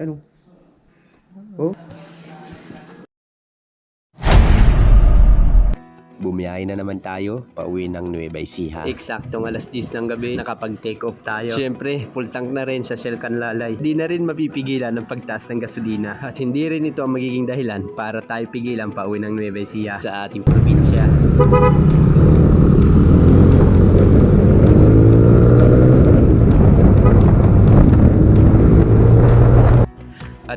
Ano? Oh? Bumiyahe na naman tayo, pauwi ng Nueva Ecija. Eksaktong alas 10 ng gabi, nakapag-take off tayo. Siyempre, full tank na rin sa Shell Canlalay. Di na rin mapipigilan ang pagtaas ng gasolina. At hindi rin ito ang magiging dahilan para tayo pigilan pauwi ng Nueva Ecija sa ating probinsya.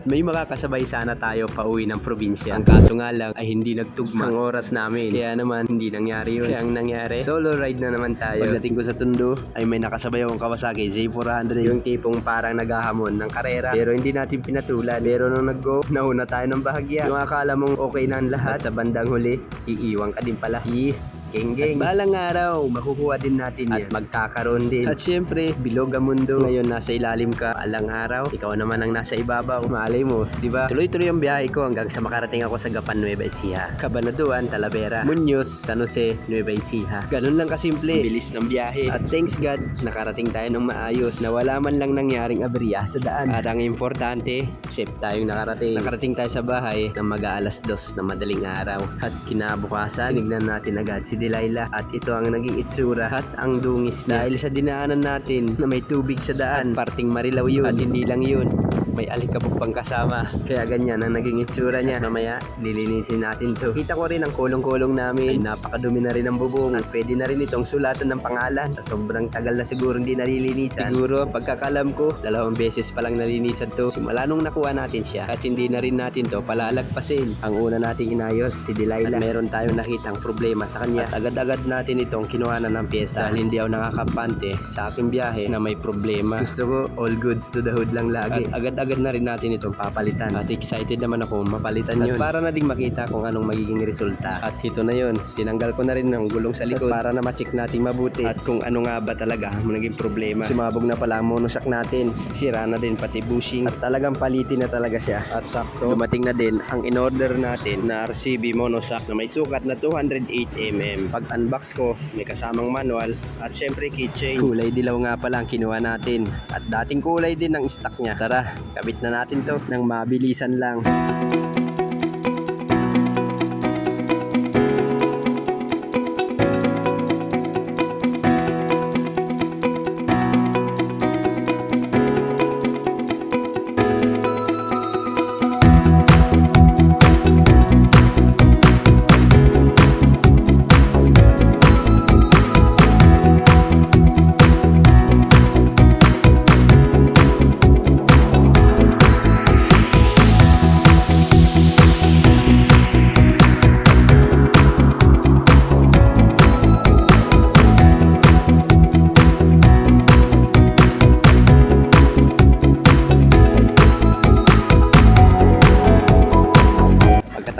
At may makakasabay sana tayo pauwi ng probinsya. Ang kaso nga lang ay hindi nagtugma ang oras namin. Kaya naman hindi nangyari yun. Kaya ang nangyari, solo ride na naman tayo. Pagdating ko sa Tondo ay may nakasabay akong Kawasaki Z400. Yung tipong parang naghahamon ng karera. Pero hindi natin pinatulan. Pero nung nag-go, nauna tayo ng bahagya. Yung akala mong okay na ang lahat sa bandang huli, iiwan ka din pala. Hi, Geng geng. At balang araw, makukuha din natin yan. At magkakaroon din. At syempre, bilog ang mundo. Ngayon, nasa ilalim ka. Balang araw, ikaw naman ang nasa ibabaw. Malay mo, di ba? Tuloy-tuloy ang biyahe ko hanggang sa makarating ako sa Gapan, Nueva Ecija. Cabanatuan, Talavera. Muñoz, San Jose, Nueva Ecija. Ganun lang kasimple. Bilis ng biyahe. At thanks God, nakarating tayo ng maayos. Na wala man lang nangyaring aberya sa daan. At ang importante, safe tayong nakarating. Nakarating tayo sa bahay ng mag-aalas dos na madaling araw. At kinabukasan, sinignan natin agad si Delilah at ito ang naging itsura at ang dungis niya. Dahil sa dinaanan natin na may tubig sa daan, parting marilaw yun. At hindi lang yun, may alikabok pang kasama. Kaya ganyan ang naging itsura niya. Mamaya, lilinisin natin to. Kita ko rin ang kulong-kulong namin. Napakadumi na rin ang bubong. At pwede na rin itong sulatan ng pangalan. Sobrang tagal na siguro hindi nalilinisan. Siguro, pagkakalam ko, dalawang beses pa lang nalinisan to. Simula nung nakuha natin siya. At hindi na rin natin to palalagpasin. Ang una nating inayos, si Delilah. At meron tayong nakitang problema sa kanya. At agad-agad natin itong kinuhanan ng pyesa. Dahil hindi ako nakakapante sa aking biyahe na may problema. Gusto ko all goods to the hood lang lagi. At agad-agad na rin natin itong papalitan. At excited naman ako mapalitan yun. At para na ding makita kung anong magiging resulta. At ito na yun. Tinanggal ko na rin ng gulong sa likod para na ma-check natin mabuti. At kung ano nga ba talaga ang naging problema. Sumabog na pala ang monoshock natin. Sira na din pati bushing. At talagang palitin na talaga siya. At sakto, dumating na din ang in-order natin na RCB monoshock na may sukat na 208mm. Pag unbox ko, may kasamang manual at syempre keychain. Kulay dilaw nga pala ang kinuha natin. At dating kulay din ng stock niya. Tara, kabit na natin to ng mabilisan lang.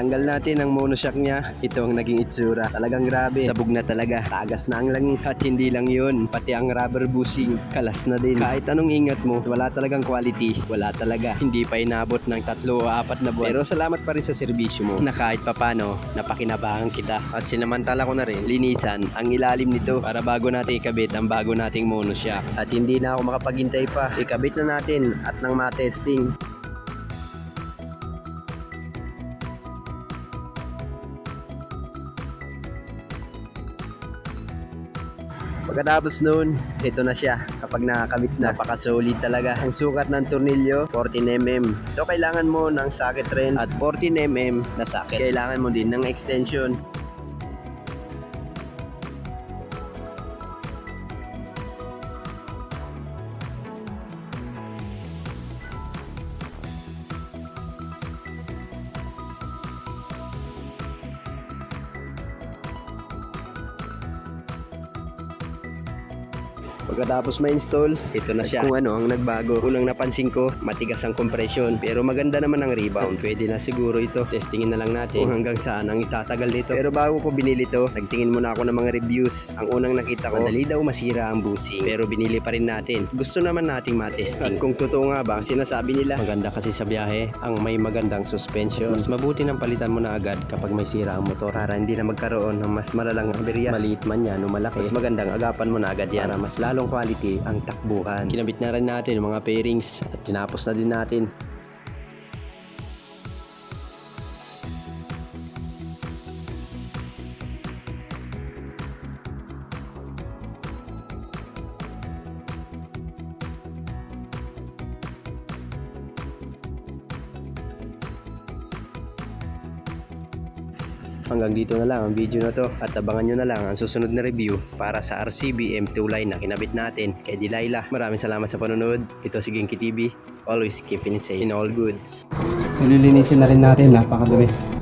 Pagkatanggal natin ang monoshock niya, ito ang naging itsura. Talagang grabe. Sabog na talaga. Tagas na ang langis. At hindi lang yun, pati ang rubber bushing, kalas na din. Kahit anong ingat mo, wala talagang quality. Wala talaga. Hindi pa inabot ng tatlo o apat na buwan. Pero salamat pa rin sa serbisyo mo na kahit papano, napakinabangan kita. At sinamantala ko na rin, linisan ang ilalim nito para bago natin ikabit ang bago nating monoshock. At hindi na ako makapaghintay pa. Ikabit na natin at nang matesting. Pagkatapos noon, ito na siya. Kapag nakakabit na, napaka-solid talaga. Ang sukat ng tornilyo, 14mm. So, kailangan mo ng socket wrench at 14mm na socket. Kailangan mo din ng extension. Pagkatapos ma-install, ito na siya. Kung ano ang nagbago. Unang napansin ko, matigas ang compression. Pero maganda naman ang rebound. Pwede na siguro ito. Testingin na lang natin kung hanggang saan ang itatagal nito. Pero bago ko binili to, nagtingin muna ako ng mga reviews. Ang unang nakita ko, madali daw masira ang bushing. Pero binili pa rin natin. Gusto naman nating matesting. At kung totoo nga ba, ang sinasabi nila, maganda kasi sa biyahe, ang may magandang suspension. Mas mabuti nang palitan mo na agad kapag may sira ang motor. Para hindi na magkaroon ng mas malalang aberya. Maliit man yan o malaki. Mas magandang agapan mo na agad yan. Para mas lalong quality ang takbuhan. Kinabit na rin natin yung mga pairings at tinapos na din natin hanggang dito na lang ang video na to at abangan nyo na lang ang susunod na review para sa RCB M2 line na kinabit natin kay Delilah. Maraming salamat sa panonood. Ito si Genki TV. Always keeping safe in all goods. Nililinisin na rin natin, napakadumi.